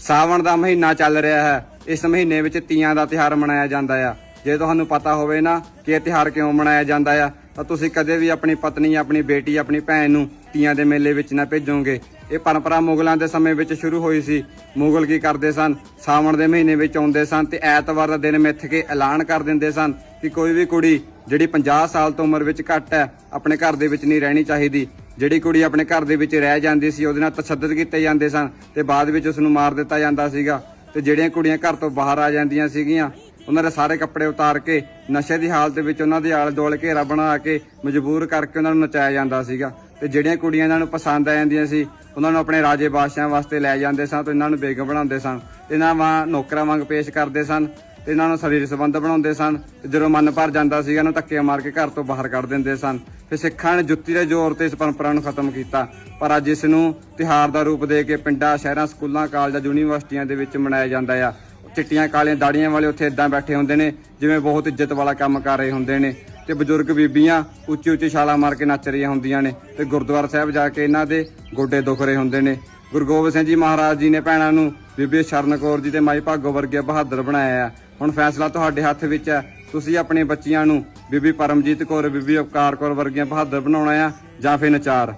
ਸਾਵਣ ਦਾ ਮਹੀਨਾ ਚੱਲ ਰਿਹਾ ਹੈ। ਇਸ ਮਹੀਨੇ ਵਿੱਚ ਤੀਆਂ ਦਾ ਤਿਹਾਰ ਮਨਾਇਆ ਜਾਂਦਾ ਆ। ਜੇ ਤੁਹਾਨੂੰ ਪਤਾ ਹੋਵੇ ਨਾ ਕਿ ਇਹ ਤਿਹਾਰ ਕਿਉਂ ਮਨਾਇਆ ਜਾਂਦਾ ਆ, ਤਾਂ ਤੁਸੀਂ ਕਦੇ ਵੀ ਆਪਣੀ ਪਤਨੀ, ਆਪਣੀ ਬੇਟੀ, ਆਪਣੀ ਭੈਣ ਨੂੰ ਤੀਆਂ ਦੇ ਮੇਲੇ ਵਿੱਚ ਨਾ ਭੇਜੋਗੇ। ਇਹ ਪਰੰਪਰਾ ਮੁਗਲਾਂ ਦੇ ਸਮੇਂ ਵਿੱਚ ਸ਼ੁਰੂ ਹੋਈ ਸੀ। ਮੁਗਲ ਕੀ ਕਰਦੇ ਸਨ? ਸਾਵਣ ਦੇ ਮਹੀਨੇ ਵਿੱਚ ਆਉਂਦੇ ਸਨ ਤੇ ਐਤਵਾਰ ਦਾ ਦਿਨ ਮਿੱਥ ਕੇ ਐਲਾਨ ਕਰ ਦਿੰਦੇ ਸਨ ਕਿ ਕੋਈ ਵੀ ਕੁੜੀ ਜਿਹੜੀ 50 ਸਾਲ ਤੋਂ ਉਮਰ ਵਿੱਚ ਘੱਟ ਹੈ, ਆਪਣੇ ਘਰ ਦੇ ਵਿੱਚ ਨਹੀਂ ਰਹਿਣੀ ਚਾਹੀਦੀ। ਜਿਹੜੀ ਕੁੜੀ ਆਪਣੇ ਘਰ ਦੇ ਵਿੱਚ ਰਹਿ ਜਾਂਦੀ ਸੀ, ਉਹਦੇ ਨਾਲ ਤਸ਼ੱਦਦ ਕੀਤੇ ਜਾਂਦੇ ਸਨ ਤੇ ਬਾਅਦ ਵਿੱਚ ਉਸ ਨੂੰ ਮਾਰ ਦਿੱਤਾ ਜਾਂਦਾ ਸੀਗਾ। ਤੇ ਜਿਹੜੀਆਂ ਕੁੜੀਆਂ ਘਰ ਤੋਂ ਬਾਹਰ ਆ ਜਾਂਦੀਆਂ ਸੀਗੀਆਂ, ਉਹਨਾਂ ਦੇ ਸਾਰੇ ਕੱਪੜੇ ਉਤਾਰ ਕੇ, ਨਸ਼ੇ ਦੀ ਹਾਲਤ ਵਿੱਚ ਉਹਨਾਂ ਦੇ ਆਲੇ ਦੁਆਲੇ ਘੇਰਾ ਬਣਾ ਕੇ, ਮਜਬੂਰ ਕਰਕੇ ਉਹਨਾਂ ਨੂੰ ਨਚਾਇਆ ਜਾਂਦਾ ਸੀਗਾ। ਤੇ ਜਿਹੜੀਆਂ ਕੁੜੀਆਂ ਇਹਨਾਂ ਨੂੰ ਪਸੰਦ ਆ ਜਾਂਦੀਆਂ ਸੀ, ਉਹਨਾਂ ਨੂੰ ਆਪਣੇ ਰਾਜੇ ਬਾਦਸ਼ਾਹਾਂ ਵਾਸਤੇ ਲੈ ਜਾਂਦੇ ਸਨ ਤੇ ਇਹਨਾਂ ਨੂੰ ਬੇਗਮ ਬਣਾਉਂਦੇ ਸਨ। ਤੇ ਇਹਨਾਂ ਵਾਂ ਨੌਕਰਾਂ ਵਾਂਗ ਪੇਸ਼ ਕਰਦੇ ਸਨ। ਇਹਨਾਂ ਨੂੰ ਸਰੀਰ ਸੰਬੰਧ ਬਣਾਉਂਦੇ ਸਨ। ਤੇ ਜਦੋਂ ਮਨ ਭਰ ਜਾਂਦਾ ਸੀਗਾ, ਇਹਨੂੰ ਧੱਕੇ ਮਾਰ ਕੇ ਘਰ ਤੋਂ ਬਾਹਰ ਕੱਢ ਦਿੰਦੇ ਸਨ। ਫਿਰ ਸਿੱਖਾਂ ਨੇ ਜੁੱਤੀ ਦੇ ਜ਼ੋਰ ਤੇ ਇਸ ਪਰੰਪਰਾ ਨੂੰ ਖਤਮ ਕੀਤਾ। ਪਰ ਅੱਜ ਇਸ ਨੂੰ ਤਿਹਾਰ ਦਾ ਰੂਪ ਦੇ ਕੇ ਪਿੰਡਾਂ, ਸ਼ਹਿਰਾਂ, ਸਕੂਲਾਂ, ਕਾਲਜਾਂ, ਯੂਨੀਵਰਸਿਟੀਆਂ ਦੇ ਵਿੱਚ ਮਨਾਇਆ ਜਾਂਦਾ ਆ। ਚਿੱਟੀਆਂ, ਕਾਲੀਆਂ ਦਾੜੀਆਂ ਵਾਲੇ ਉੱਥੇ ਇਦਾਂ ਬੈਠੇ ਹੁੰਦੇ ਨੇ, ਜਿਵੇਂ ਬਹੁਤ ਇੱਜ਼ਤ ਵਾਲਾ ਕੰਮ ਕਰ ਰਹੇ ਹੁੰਦੇ ਨੇ। ਤੇ ਬਜ਼ੁਰਗ ਬੀਬੀਆਂ ਉੱਚੀ ਉੱਚੀ ਛਾਲਾਂ ਮਾਰ ਕੇ ਨੱਚ ਰਹੀਆਂ ਹੁੰਦੀਆਂ ਨੇ ਤੇ ਗੁਰਦੁਆਰਾ ਸਾਹਿਬ ਜਾ ਕੇ ਇਹਨਾਂ ਦੇ ਗੋਡੇ ਦੁਖ ਰਹੇ ਹੁੰਦੇ ਨੇ। ਗੁਰੂ ਗੋਬਿੰਦ ਸਿੰਘ ਜੀ ਮਹਾਰਾਜ ਜੀ ਨੇ ਭੈਣਾਂ ਨੂੰ ਬੀਬੀ ਸ਼ਰਨ ਕੌਰ ਜੀ ਤੇ ਮਾਈ ਭਾਗੋ ਵਰਗੇ ਬਹਾਦਰ ਬਣਾਇਆ ਆ। ਹੁਣ ਫੈਸਲਾ ਤੁਹਾਡੇ ਹੱਥ ਵਿੱਚ ਹੈ। ਤੁਸੀਂ ਆਪਣੇ ਬੱਚੀਆਂ ਨੂੰ ਬੀਬੀ ਪਰਮਜੀਤ ਕੌਰ, ਬੀਬੀ ਉਪਕਾਰ ਕੌਰ ਵਰਗੀਆਂ ਬਹਾਦਰ ਬਣਾਉਣਾ ਆ ਜਾਂ ਫਿਰ ਨਚਾਰ?